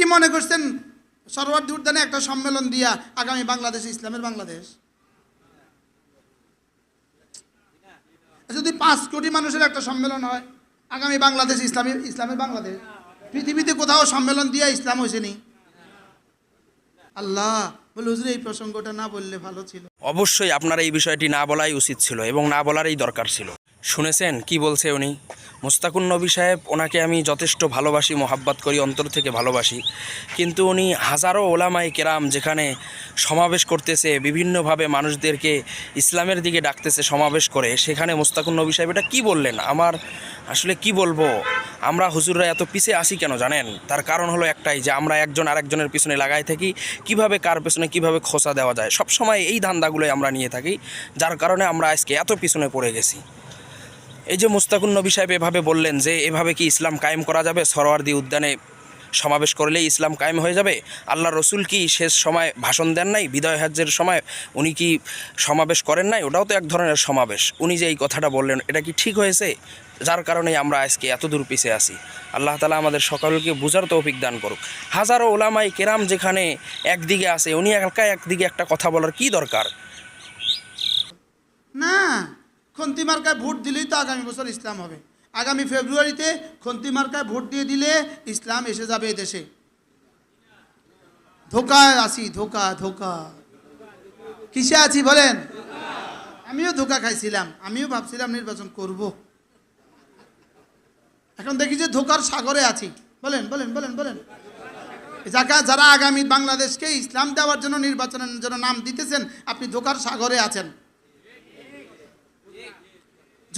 কি মনে করছেন? সরোয়ার্দী উদ্যানে একটা সম্মেলন দিয়া আগামী বাংলাদেশ, ইসলামের বাংলাদেশ? যদি পাঁচ কোটি মানুষের একটা সম্মেলন হয়, আগামী বাংলাদেশ, ইসলামী, ইসলামের বাংলাদেশ? পৃথিবীতে কোথাও সম্মেলন দিয়া ইসলাম হয়েছে নি? আল্লাহ, বলে হুজুর, এই প্রসঙ্গটা না বললে ভালো ছিল। অবশ্যই আপনার এই বিষয়টি না বলাই উচিত ছিল এবং না বলারই দরকার ছিল। শুনেছেন? কি বলছে উনি? মুস্তাকুন নবী সাহেব, ওনাকে আমি যথেষ্ট ভালোবাসি, মোহাব্বত করি, অন্তর থেকে ভালোবাসি। কিন্তু উনি হাজারো ওলামাই কেরাম যেখানে সমাবেশ করতেছে, বিভিন্নভাবে মানুষদেরকে ইসলামের দিকে ডাকতেছে, সমাবেশ করে, সেখানে মুস্তাকুন নবী সাহেব এটা কী বললেন? আমার আসলে কি বলব? আমরা হুজুররা এত পিছে আসি কেন জানেন? তার কারণ হলো একটাই যে আমরা একজন আরেকজনের পিছনে লাগাই থাকি, কীভাবে কার পেছনে কীভাবে খোসা দেওয়া যায়? সব সময় এই ধান্দাগুলোই আমরা নিয়ে থাকি, যার কারণে আমরা আজকে এত পিছনে পড়ে গেছি। এই যে মুস্তাকুন নবী সাহেব এভাবে বললেন যে, এভাবে কি ইসলাম কায়েম করা যাবে? সরোয়ার্দি উদ্যানে সমাবেশ করলেই ইসলাম কায়েম হয়ে যাবে? আল্লাহ রসুল কি শেষ সময় ভাষণ দেন নাই? বিদয় হাজ্যের সময় উনি কি সমাবেশ করেন নাই? ওটাও তো এক ধরনের সমাবেশ। উনি যে এই কথাটা বললেন, এটা কি ঠিক হয়েছে? যার কারণে আমরা আজকে এত দূর পিছিয়ে আছি। আল্লাহ তালা আমাদের সকলকে বুঝার তৌফিক দান করুক। হাজারো ওলামাই কেরাম যেখানে একদিকে আছে, উনি একা একদিকে একটা কথা বলার কি দরকার? না। খন্তি মার্কায় ভোট দিলেই তো আগামী বছর ইসলাম হবে। আগামী ফেব্রুয়ারিতে খন্তি মার্কায় ভোট দিয়ে দিলে ইসলাম এসে যাবে দেশে। ধোকায় আসি ধোকা ধোকা। কিসে আছি বলেন? আমিও ধোকা খাইছিলাম, আমিও ভাবছিলাম নির্বাচন করব। এখন দেখি যে ধোকার সাগরে আছি। বলেন বলেন বলেন বলেন। যাকা, যারা আগামী বাংলাদেশকে ইসলাম দেওয়ার জন্য নির্বাচনের জন্য নাম দিতেছেন, আপনি ধোকার সাগরে আছেন।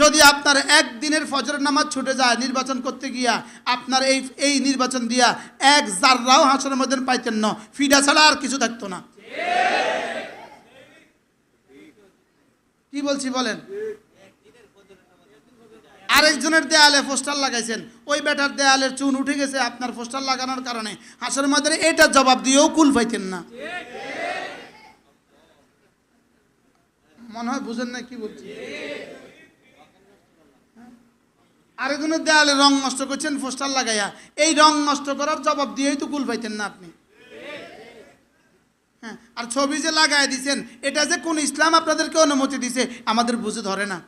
যদি আপনার একদিনের ফজরের নামাজ ছুটে যায় নির্বাচন করতে গিয়া আপনার এই এই নির্বাচন দিয়া এক জাররাও হাসনের মধ্যে পাইতেন না। ফিডা ছাড়া আর কিছু থাকতো না। কি বলছি বলেন? আরেকজনের দেয়ালে পোস্টার লাগাইছেন। ওই বেটার দেয়ালের চুন উঠে গেছে আপনার পোস্টার লাগানোর কারণে। হাসর মধ্যে এটা জবাব দিয়েও কুল পাইতেন না। মনে হয় বুঝেন না কি বলছি। আরেকজনের দেয়ালে রং নষ্ট করছেন, পোস্টার লাগাইয়া। এই রং নষ্ট করার জবাব দিয়েই তো কুল পাইতেন না আপনি। হ্যাঁ আর ছবি যে লাগাই দিছেন, এটা যে কোন ইসলাম আপনাদেরকে অনুমতি দিছে, আমাদের বুঝে ধরে না।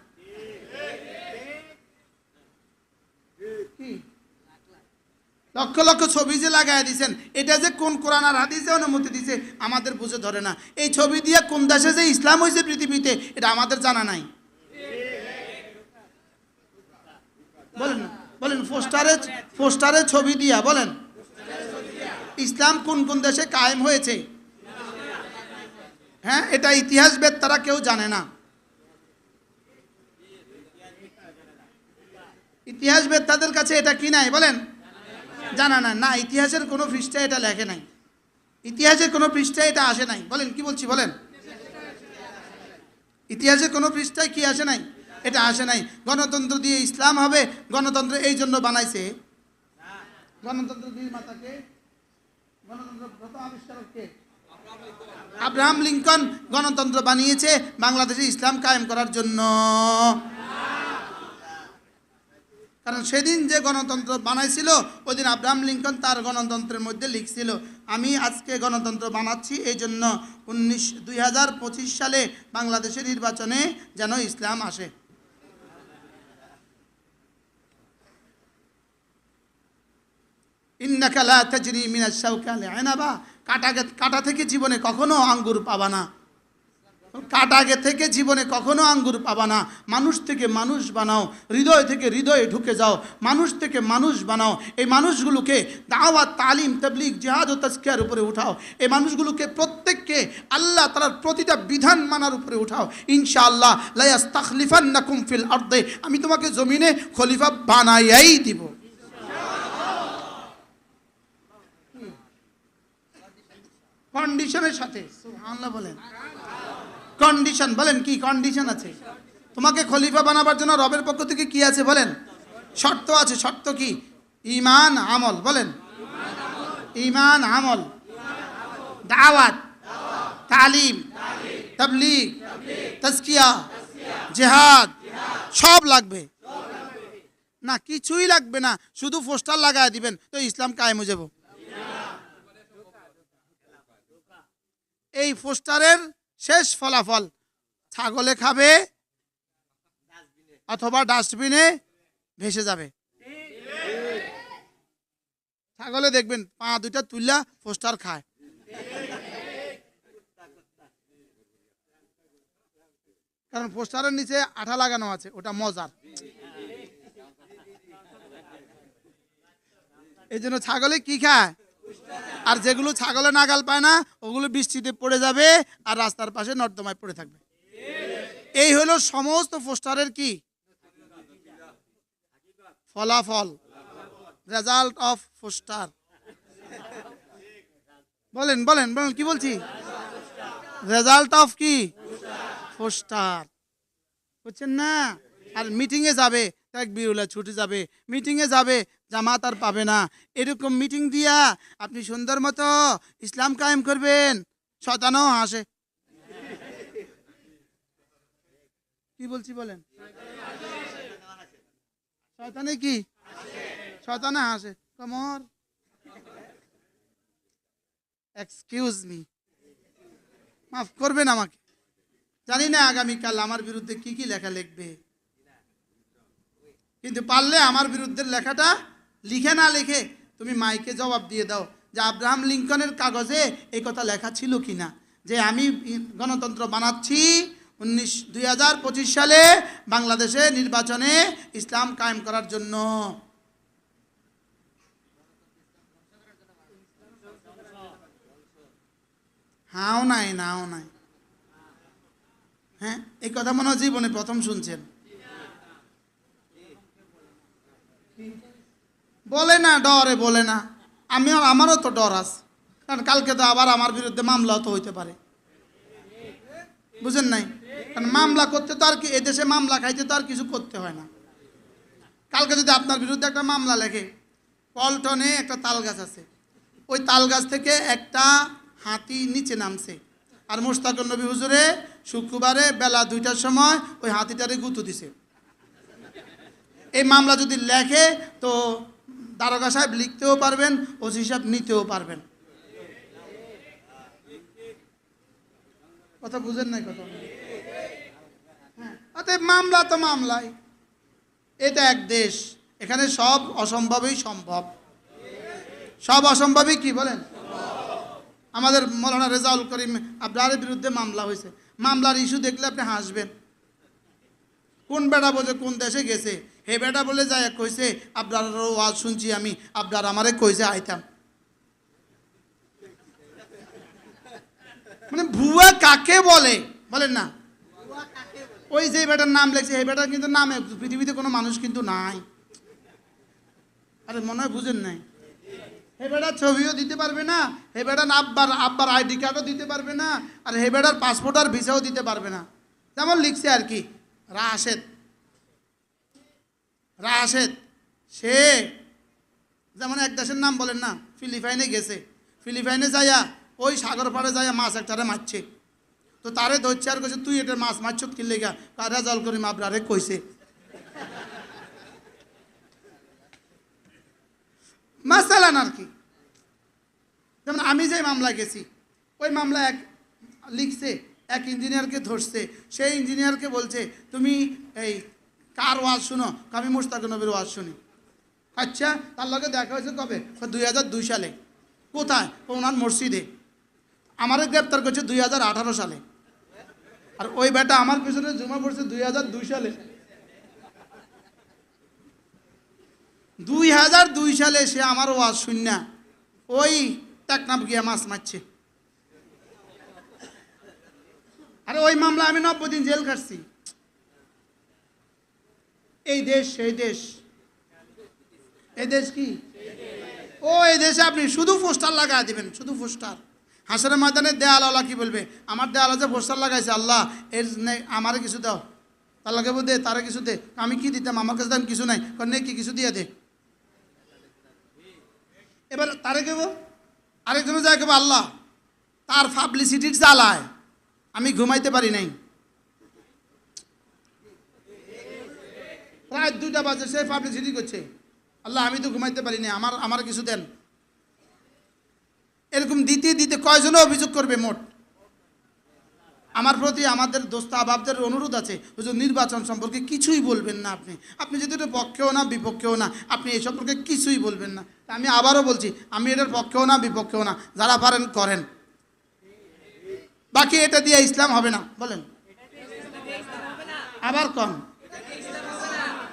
লক্ষ লক্ষ ছবি যে লাগাই দিছেন, এটা যে কোন কোরআন আর হাদিসে অনুমতি দিছে, আমাদের বুঝে ধরে না। এই ছবি দিয়ে কোন দেশে যে ইসলাম হয়েছে পৃথিবীতে, এটা আমাদের জানা নাই। বলেন না বলেন, পোস্টারে পোস্টারে ছবি দিয়া, বলেন। ইসলাম কোন কোন দেশে কায়েম হয়েছে? হ্যাঁ এটা ইতিহাসবেদ তারা কেউ জানে না। ইতিহাসবেদ তাদের কাছে এটা কি নাই, বলেন। জানা না না, ইতিহাসের কোনো পৃষ্ঠায় এটা লেখে নাই। ইতিহাসের কোনো পৃষ্ঠায় এটা আসে নাই। বলেন, কি বলছি, বলেন। ইতিহাসের কোনো পৃষ্ঠায় কি আসে নাই? এটা আসে নাই। গণতন্ত্র দিয়ে ইসলাম হবে, গণতন্ত্র এই জন্য বানাইছে। গণতন্ত্র দিয়ে মাতাকে আব্রাহাম লিঙ্কন গণতন্ত্র বানিয়েছে বাংলাদেশে ইসলাম কায়েম করার জন্য। কারণ সেদিন যে গণতন্ত্র বানাইছিল, ওই দিন আব্রাহাম লিঙ্কন তার গণতন্ত্রের মধ্যে লিখছিল, আমি আজকে গণতন্ত্র বানাচ্ছি এই জন্য উনিশ, দুই সালে বাংলাদেশের নির্বাচনে যেন ইসলাম আসে। ইন্নাকা লা তাজরি মিনাশ শাওকা লিআনাবা। কাটা কাটা থেকে জীবনে কখনো আঙ্গুর পাবা না। কাটাগে থেকে জীবনে কখনো আঙ্গুর পাবা না। মানুষ থেকে মানুষ বানাও, হৃদয় থেকে হৃদয়ে ঢুকে যাও। মানুষ থেকে মানুষ বানাও। এই মানুষগুলোকে দাওয়াত, তালিম, তবলিগ, জিহাদ ও তস্কিয়ার উপরে উঠাও। এই মানুষগুলোকে প্রত্যেককে আল্লাহ তালার প্রতিটা বিধান মানার উপরে উঠাও। ইনশাআল্লাহ লায়াস তাখলিফান নাকুম ফিল আর্দে। আমি তোমাকে জমিনে খলিফা বানাইয়াই দিব। কন্ডিশনের সাথে, সুবহানাল্লাহ বলেন। কন্ডিশন, বলেন কি কন্ডিশন আছে? তোমাকে খলিফা বানাবার জন্য রবের পক্ষ থেকে কি আছে বলেন? শর্ত আছে, শর্ত কি? ইমান আমল, বলেন। ইমান আমল। দাওয়াত। তালিম। তবলিগ। তসকিয়া জেহাদ। সব লাগবে। না, কিছুই লাগবে না। শুধু পোস্টার লাগায় দিবেন, তো ইসলাম কায়েম হয়ে যাব। এই পোস্টারের শেষ ফলাফল। ছাগলে খাবে অথবা ডাস্টবিনে ভেসে যাবে। ছাগলে দেখবেন, পা দুইটা তুললা পোস্টার খায়। কারণ পোস্টারের নিচে আঠা লাগানো আছে, ওটা মজার। এই জন্য ছাগলে কি খায়? আর যেগুলো ছাগলে নাগাল পায় না, ওগুলো বৃষ্টিতে পড়ে যাবে আর রাস্তার পাশে নর্দমায় পড়ে থাকবে। এই হলো সমস্ত পোস্টারের কি? ফলাফল। Result of poster. বলেন বলেন বলেন, কি বলছি? রেজাল্ট অফ কি? পোস্টার। বুঝছেন না? আর মিটিংয়ে যাবে এক বিরুলা ছুটে যাবে মিটিংয়ে যাবে, জামাত আর পাবে না। এরকম মিটিং দিয়া আপনি সুন্দর মতো ইসলাম কায়েম করবেন। শতানও হাসে। কি বলছি বলেন? শয়তানে কি? শয়তানে হাসে। কমর এক্সকিউজ মি মাফ করবেন আমাকে। জানি না আগামীকাল আমার বিরুদ্ধে কি কি লেখা লিখবে। কিন্তু পারলে আমার বিরুদ্ধে লেখাটা লিখে না লিখে তুমি মাইকে জবাব দিয়ে দাও যে আব্রাহাম লিঙ্কনের কাগজে এই কথা লেখা ছিল কি না যে আমি গণতন্ত্র বানাচ্ছি উনিশ, দুই সালে বাংলাদেশে নির্বাচনে ইসলাম কায়েম করার জন্য। হাও নাই, নাও নাই। হ্যাঁ এই কথা মনে জীবনে প্রথম শুনছেন। বলে না, ডরে বলে না। আমি আমারও তো ডর আছে। কারণ কালকে তো আবার আমার বিরুদ্ধে মামলাও তো হইতে পারে। বুঝেন নাই? কারণ মামলা করতে তো আর কি, এদেশে মামলা খাইতে তো আর কিছু করতে হয় না। কালকে যদি আপনার বিরুদ্ধে একটা মামলা লেখে, পল্টনে একটা তাল গাছ আছে। ওই তাল গাছ থেকে একটা হাতি নিচে নামছে। আর মোস্তাকুর নবী হুজুরে শুক্রবারে বেলা দুইটার সময় ওই হাতিটারে গুঁতো দিছে। এই মামলা যদি লেখে, তো দারোগা সাহেব লিখতেও পারবেন, ওসি সাহেব নিতেও পারবেন। কথা বুঝেন নাই কথা? হ্যাঁ অতএব মামলা তো মামলাই। এটা এক দেশ, এখানে সব অসম্ভবই সম্ভব। সব অসম্ভবই কি বলেন? আমাদের মৌলানা রেজাউল করিম আপনার বিরুদ্ধে মামলা হয়েছে। মামলার ইস্যু দেখলে আপনি হাসবেন। কোন বেড়া বোঝে কোন দেশে গেছে? হে বেটা বলে যায়, কইছে আপনার ওয়াজ শুনছি আমি আপনার আমারে কইছে, আইতাম। মানে ভুয়া কাকে বলে? বলেন না। ওই যে বেটার নাম লেখছে, এই বেটার কিন্তু নামে, পৃথিবীতে কোনো মানুষ কিন্তু নাই। আরে মনে হয় বুঝেন নাই। হে বেটার ছবিও দিতে পারবে না হে বেটার আব্বার আব্বার আইডি কার্ডও দিতে পারবে না, আর হে বেটার পাসপোর্ট আর ভিসাও দিতে পারবে না। যেমন লিখছে আর কি, রাশেদ। রাশেদ, সে যেমন এক দেশের নাম বলেন না, ফিলিপাইনে গেছে। ফিলিপাইনে যাইয়া ওই সাগর পাড়ে যাইয়া মাছ একটারে মারছে। তো তারে ধরছে আর কইছে, তুই এটা মাছ মারছ কিনলে গা কারা জল করি মাবরারে কইছে। মাছ চালান আর কি। যেমন আমি যে মামলা গেছি, ওই মামলা এক লিখছে, এক ইঞ্জিনিয়ারকে ধরছে। সেই ইঞ্জিনিয়ারকে বলছে, তুমি এই কার ওয়াজ শুনো? আমি মুস্তাক নবীর ওয়াজ শুনি। আচ্ছা তার লগে দেখা হয়েছে কবে? দুই হাজার দুই সালে। কোথায়? ওনার মসজিদে। আমারে গ্রেপ্তার করছে দুই হাজার আঠারো সালে। আর ওই বেটা আমার পিছনে জমা পড়ছে দুই হাজার দুই সালে। দুই হাজার দুই সালে সে আমার ওয়াজ শূন্য ওই টেকনাফ গিয়া মাছ মারছে। আরে ওই মামলা আমি নব্বই দিন জেল খাটছি। এই দেশ সেই দেশ। এই দেশ কি? ও, এই দেশে আপনি শুধু পোস্টার লাগাই দিবেন, শুধু পোস্টার। হাসরের ময়দানে দেয়াল আল্লাহ কি বলবে? আমার দেয়াল যে পোস্টার লাগাইছে, আল্লাহ, এর আমারে কিছু দাও। তার লাগে দে, তারা কিছু দে। আমি কি দিতাম? আমার কাছে দাম কিছু নাই। নে, কি কিছু দিয়ে দে। এবার তারে কেব আরেকজনে যায় কেব আল্লাহ, তার পাবলিসিটির জ্বালায়। আমি ঘুমাইতে পারি নাই। রাত দুইটা বাজে, সে পাবলিসিটি করছে। আল্লাহ, আমি তো ঘুমাইতে পারি না আমার আমার কিছু দেন। এরকম দিতে দিতে কয়জনে অভিযোগ করবে মোট? আমার প্রতি আমাদের দোস্ত আবাবদের অনুরোধ আছে, হুজুর, নির্বাচন সম্পর্কে কিছুই বলবেন না আপনি। আপনি যদি এটার পক্ষেও না, বিপক্ষেও না, আপনি এই সম্পর্কে কিছুই বলবেন না। আমি আবারও বলছি, আমি এটার পক্ষেও না, বিপক্ষেও না, যারা পারেন, করেন। বাকি এটা দিয়ে ইসলাম হবে না, বলেন। আবার কন।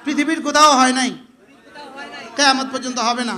পৃথিবীর কোথাও হয় নাই। কেয়ামত পর্যন্ত হবে না।